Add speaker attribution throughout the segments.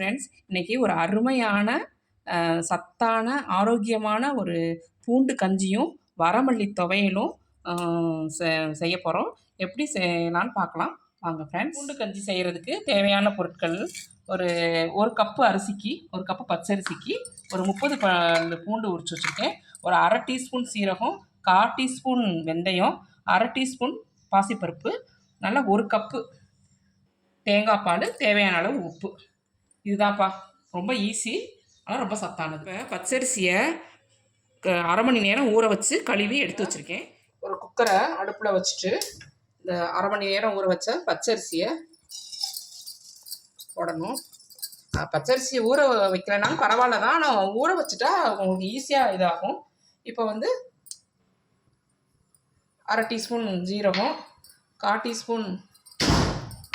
Speaker 1: Friends இன்றைக்கி ஒரு அருமையான சத்தான ஆரோக்கியமான ஒரு பூண்டு கஞ்சியும் வரமல்லி துவையலும் செ- செய்ய போகிறோம் எப்படி செய்யலான்னு பார்க்கலாம். வாங்க ஃப்ரெண்ட்ஸ் பூண்டு கஞ்சி செய்கிறதுக்கு தேவையான பொருட்கள் ஒரு ஒரு கப்பு அரிசிக்கு ஒரு கப்பு பச்சரிசிக்கு ஒரு முப்பது ப பூண்டு உரிச்சு வச்சுருக்கேன். ஒரு அரை டீஸ்பூன் சீரகம் கால் டீஸ்பூன் வெந்தயம் அரை டீஸ்பூன் பாசிப்பருப்பு நல்லா ஒரு கப்பு தேங்காய் பால் தேவையான அளவு உப்பு. இதுதான்ப்பா. ரொம்ப ஈஸி ஆனால் ரொம்ப சத்தானது. இப்போ பச்சரிசியை க- அரை மணி நேரம் ஊற வச்சு கழுவி எடுத்து வச்சுருக்கேன். ஒரு குக்கரை அடுப்பில் வச்சுட்டு இந்த அரை மணி நேரம் ஊற வச்ச பச்சரிசியை போடணும். பச்சரிசியை ஊற வைக்கலைனாலும் பரவாயில்ல தான் ஆனால் ஊற வச்சுட்டா உங்களுக்கு ஈஸியாக இதாகும். இப்போ வந்து அரை டீஸ்பூன் ஜீரகம் கால் டீஸ்பூன்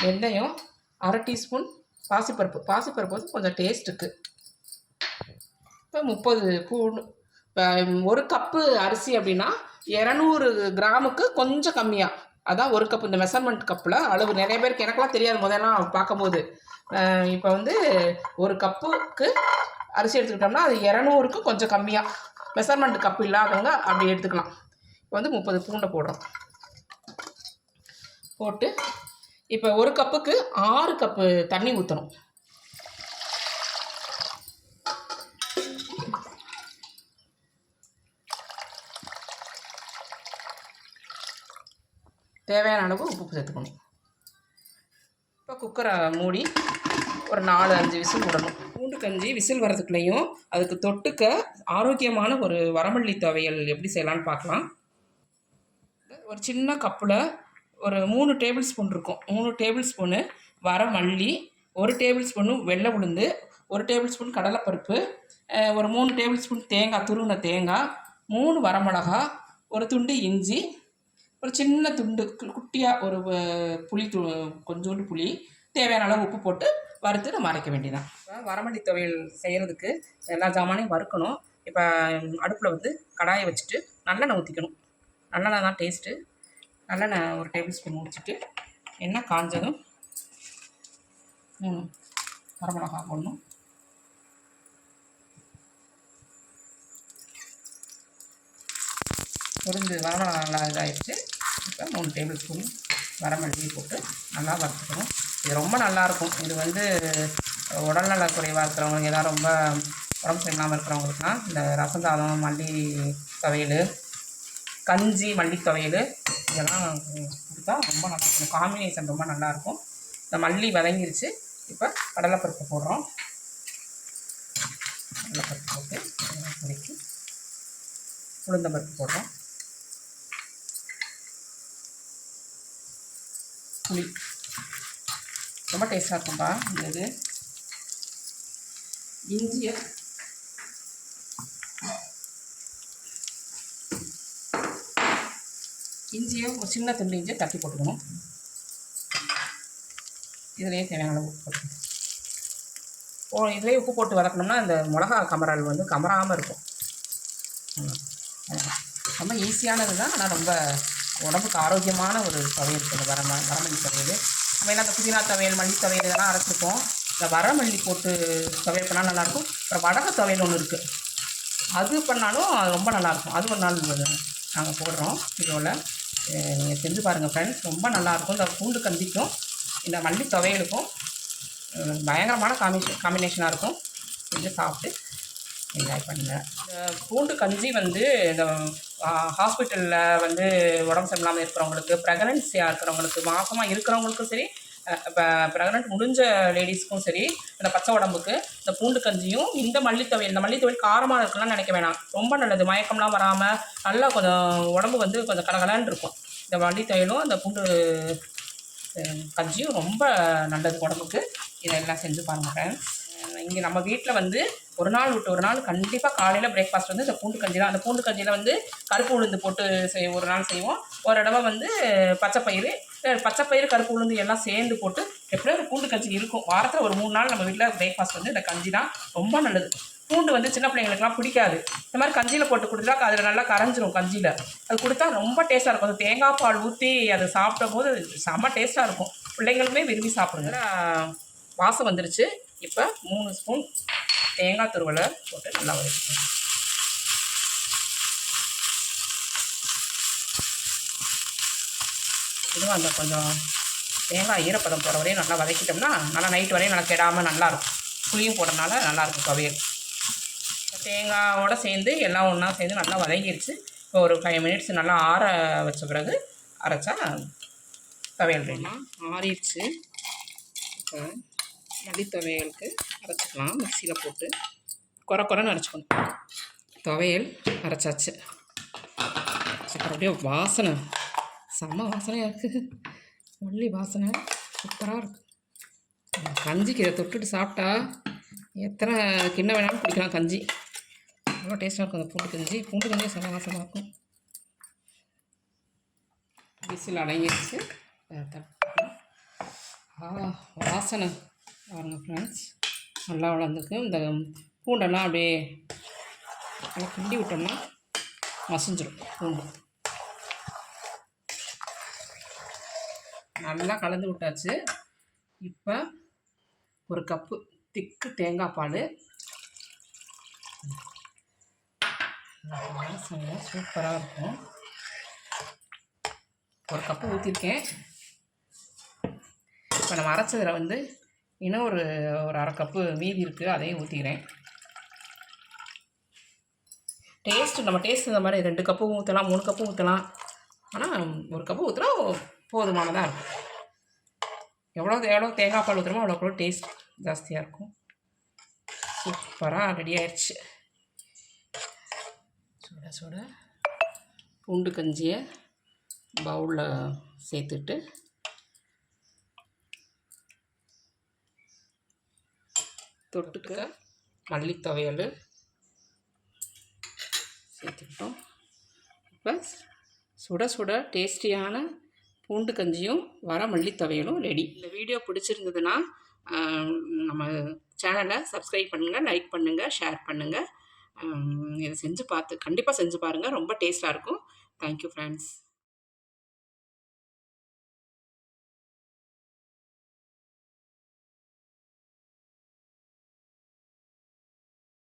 Speaker 1: வெந்தயம் அரை டீஸ்பூன் பாசிப்பருப்பு. பாசிப்பருப்பு வந்து கொஞ்சம் டேஸ்ட்டுக்கு இப்போ முப்பது பூண்டு ஒரு கப்பு அரிசி அப்படின்னா இரநூறு கிராமுக்கு கொஞ்சம் கம்மியாக அதான் ஒரு கப்பு. இந்த மெஷர்மெண்ட் கப்பில் அளவு. நிறைய பேருக்கு எனக்கெல்லாம் தெரியாது. முதல்லாம் பார்க்கும்போது. இப்போ வந்து ஒரு கப்புக்கு அரிசி எடுத்துக்கிட்டோம்னா அது இரநூறுக்கு கொஞ்சம் கம்மியாக மெஷர்மெண்ட் கப் இல்லாதவங்க அப்படி எடுத்துக்கலாம். இப்போ வந்து முப்பது பூண்டை போடுறோம். போட்டு இப்போ ஒரு கப்புக்கு ஆறு கப்பு தண்ணி ஊற்றணும் தேவையான அளவு உப்பு சேர்த்துக்கணும். இப்போ குக்கரை மூடி ஒரு நாலு அஞ்சு விசில் விடணும். பூண்டு கஞ்சி விசில் வரதுக்குள்ளேயும் அதுக்கு தொட்டுக்க ஆரோக்கியமான ஒரு வரமல்லி துவையல் எப்படி செய்யலான்னு பார்க்கலாம். ஒரு சின்ன கப்பில் ஒரு மூணு டேபிள் ஸ்பூன் இருக்கும். மூணு டேபிள் ஸ்பூனு வரமல்லி ஒரு டேபிள் ஸ்பூனு வெள்ளை உளுந்து ஒரு டேபிள் ஸ்பூன் கடலைப்பருப்பு ஒரு மூணு டேபிள் ஸ்பூன் தேங்காய் துருவின தேங்காய் மூணு வரமிளகா ஒரு துண்டு இஞ்சி ஒரு சின்ன துண்டு கு- குட்டியாக ஒரு புளி து கொஞ்சோண்டு புளி தேவையான அளவு உப்பு போட்டு வறுத்து நம்ம அரைக்க வேண்டியதான் வரமல்லி துவையல் செய்கிறதுக்கு எல்லா ஜாமானையும் வறுக்கணும். இப்போ அடுப்பில் வந்து கடாயை வச்சுட்டு நல்லெண்ணெய் ஊற்றிக்கணும் நல்லெண்ணெய் தான் டேஸ்ட்டு நல்லெண்ணெய் ஒரு டேபிள் ஸ்பூன் முடிச்சுட்டு எண்ணெய் காஞ்சதும் மூணு வரமிளகா போடணும். பொரிஞ்சு வரமிளகா நல்லா இதாகிடுச்சு இப்போ மூணு டேபிள் ஸ்பூன் வரமிளகி போட்டு நல்லா வறுத்துக்கணும். இது ரொம்ப நல்லாயிருக்கும் இது வந்து உடல்நல குறைவாக இருக்கிறவங்களுக்கு எதாவது ரொம்ப உடம்பு சரியில்லாமல் இருக்கிறவங்களுக்குலாம் இந்த ரசம் சாதம் மல்லி துவையல் கஞ்சி மல்லி துவையல் இதெல்லாம் கொடுத்தா ரொம்ப நல்லா இருக்கும். காம்பினேஷன் ரொம்ப நல்லாயிருக்கும் இந்த மல்லி வதங்கிருச்சு. இப்போ கடலைப்பருப்பு போடுறோம். கடலைப்பருப்பு போட்டு வதக்கி உளுந்தம்பருப்பு போடுறோம். புளி. ரொம்ப டேஸ்ட்டாக இருக்கும்பா. இந்த இது. இஞ்சியை இஞ்சியை ஒரு சின்ன துண்டு இஞ்சியை தட்டி போட்டுக்கணும். இதுலேயே தேவையான அளவு உப்பு போட்டுக்கணும். ஓ இதுலேயே உப்பு போட்டு வதக்கணும்னா இந்த மிளகா கமரால் வந்து கமராமல் இருக்கும். ம், ரொம்ப ஈஸியானது தான் ஆனால் ரொம்ப உடம்புக்கு ஆரோக்கியமான ஒரு துவையல் இருக்குது வர வரமல்லி துவையல் நம்ம என்ன அந்த புதினா துவையல் மல்லி துவையல் இதெல்லாம் அரைச்சிருக்கோம் இந்த வரமல்லி போட்டு துவையல் பண்ணால் நல்லாயிருக்கும். அப்புறம் வடக துவையல் ஒன்று இருக்குது அது பண்ணாலும் அது ரொம்ப நல்லாயிருக்கும். அது ஒரு நாள் நாங்கள் போடுறோம். இதோட நீங்கள் செஞ்சு பாருங்கள் ஃப்ரெண்ட்ஸ் ரொம்ப நல்லாயிருக்கும். இந்த பூண்டு கஞ்சிக்கும் இந்த மல்லி துவையலுக்கும் பயங்கரமான காம்பினேஷன் காம்பினேஷனாக இருக்கும். செஞ்சு சாப்பிட்டு என்ஜாய் பண்ணுங்கள் இந்த பூண்டு கஞ்சி வந்து இந்த ஹாஸ்பிட்டலில் வந்து உடம்பு சரியில்லாமல் இருக்கிறவங்களுக்கு ப்ரெக்னன்சியாக இருக்கிறவங்களுக்கு மாசமாக இருக்கிறவங்களுக்கும் சரி ப்ரெக்னென்ட் முடிஞ்ச லேடிஸ்க்கும் சரி இந்த பச்சை உடம்புக்கு இந்த பூண்டு கஞ்சியும் இந்த மல்லித்தவையல் இந்த மல்லித்தவையல் காரமாக இருக்கலாம் நினைக்க வேணாம். ரொம்ப நல்லது. மயக்கம்லாம் வராமல் நல்லா கொஞ்சம் உடம்பு வந்து கொஞ்சம் கலகலன்னு இருக்கும். இந்த மல்லித்தவையலும் அந்த பூண்டு கஞ்சியும் ரொம்ப நல்லது உடம்புக்கு. இதெல்லாம் செஞ்சு பாருங்கள் இங்கே நம்ம வீட்டில் வந்து ஒரு நாள் விட்டு ஒரு நாள் கண்டிப்பாக காலையில் பிரேக்ஃபாஸ்ட் வந்து இந்த பூண்டு கஞ்சி தான். அந்த பூண்டு கஞ்சியில் வந்து கருப்பு உளுந்து போட்டு செய் ஒரு நாள் செய்வோம். ஒரு தடவை வந்து பச்சை பயிறு பச்சை பயிறு கருப்பு உளுந்து எல்லாம் சேர்ந்து போட்டு எப்படியும் ஒரு பூண்டு கஞ்சி இருக்கும். வாரத்தில் ஒரு மூணு நாள் நம்ம வீட்டில் பிரேக்ஃபாஸ்ட் வந்து இந்த கஞ்சி தான் ரொம்ப நல்லது. பூண்டு வந்து சின்ன பிள்ளைங்களுக்குலாம் பிடிக்காது. இந்த மாதிரி கஞ்சியில் போட்டு கொடுத்தா அதில் நல்லா கரைஞ்சிரும் கஞ்சியில். அது கொடுத்தா ரொம்ப டேஸ்ட்டாக இருக்கும். அந்த தேங்காய் பால் ஊற்றி அதை சாப்பிடும் போது செம்ம டேஸ்ட்டாக இருக்கும். பிள்ளைங்களுமே விரும்பி சாப்பிடுங்க. வாசம் வந்துருச்சு. இப்போ மூணு ஸ்பூன் தேங்காய் துருவலை போட்டு நல்லா வதக்கிக்கணும். கொஞ்சம் அந்த கொஞ்சம் தேங்காய் ஈரப்பதம் போகிற வரையும் நல்லா வதக்கிட்டோம்னா நல்லா நைட் வரையும் நல்லா கெடாமல் நல்லாயிருக்கும் புளியும் போடுறதுனால நல்லாயிருக்கும் துவையல். தேங்காவோடு சேர்ந்து எல்லாம் ஒன்றா சேர்ந்து நல்லா வதங்கிடுச்சு இப்போ ஒரு ஃபைவ் மினிட்ஸ் நல்லா ஆற வச்ச பிறகு அரைச்சா துவையல் வேணும் ஆறிடுச்சு இப்போ மல்லி துவையலுக்கு அரைச்சிக்கலாம். மிக்சியில் போட்டு குறை குறைன்னு அரைச்சிக்கணும். துவையல் அரைச்சாச்சு. அப்புறம் அப்படியே வாசனை செம்ம வாசனையாக இருக்குது மல்லி வாசனை. சூப்பராக இருக்குது கஞ்சிக்கு இதை தொட்டுட்டு சாப்பிட்டா எத்தனை கிண்ணம் வேணாலும் குடிக்கலாம் கஞ்சி. அவ்வளோ டேஸ்ட்டாக இருக்கும் அந்த பூண்டு கஞ்சி. பூண்டு கஞ்சி செம்ம வாசமாக இருக்கும். விசில் அடங்கிடுச்சு. தட்டு. ஆ வாசனை. பாருங்கள் ஃப்ரெண்ட்ஸ் நல்லா வளர்ந்துருக்கு. இந்த பூண்டெல்லாம் அப்படியே நல்லா கிண்டி விட்டோம்னா மசிஞ்சிடும் பூண்டு. நல்லா கலந்து விட்டாச்சு. இப்போ ஒரு கப்பு திக்கு தேங்காய் பால். வாசனை சூப்பராக இருக்கும். ஒரு கப்பு ஊற்றிருக்கேன் இப்போ நம்ம அரைச்சதில் வந்து இன்னும் ஒரு ஒரு அரை கப்பு மீதி இருக்குது அதையும் ஊற்றிக்கிறேன் டேஸ்ட்டு நம்ம டேஸ்ட் இந்த மாதிரி ரெண்டு கப்பு ஊற்றலாம் மூணு கப்பு ஊற்றலாம் ஆனால் ஒரு கப்பு ஊற்றினா போதுமானதாக இருக்கும். எவ்வளோ எவ்வளோ தேங்காய் பால் ஊற்றுறமோ அவ்வளோ டேஸ்ட் ஜாஸ்தியாக இருக்கும். சூப்பராக ரெடி ஆயிடுச்சு சுட சுட. பூண்டு கஞ்சியை பவுலில் சேர்த்துட்டு தொட்டுக்க மல்லி துவையல் சேர்த்துக்கிட்டோம். இப்போ சுட சுட டேஸ்டியான பூண்டு கஞ்சியும் வர மல்லி துவையலும் ரெடி இந்த வீடியோ பிடிச்சிருந்ததுன்னா நம்ம சேனலை சப்ஸ்கிரைப் பண்ணுங்கள் லைக் பண்ணுங்கள் ஷேர் பண்ணுங்கள் இதை செஞ்சு பார்த்து கண்டிப்பாக செஞ்சு பாருங்கள் ரொம்ப டேஸ்ட்டாக இருக்கும். Thank you friends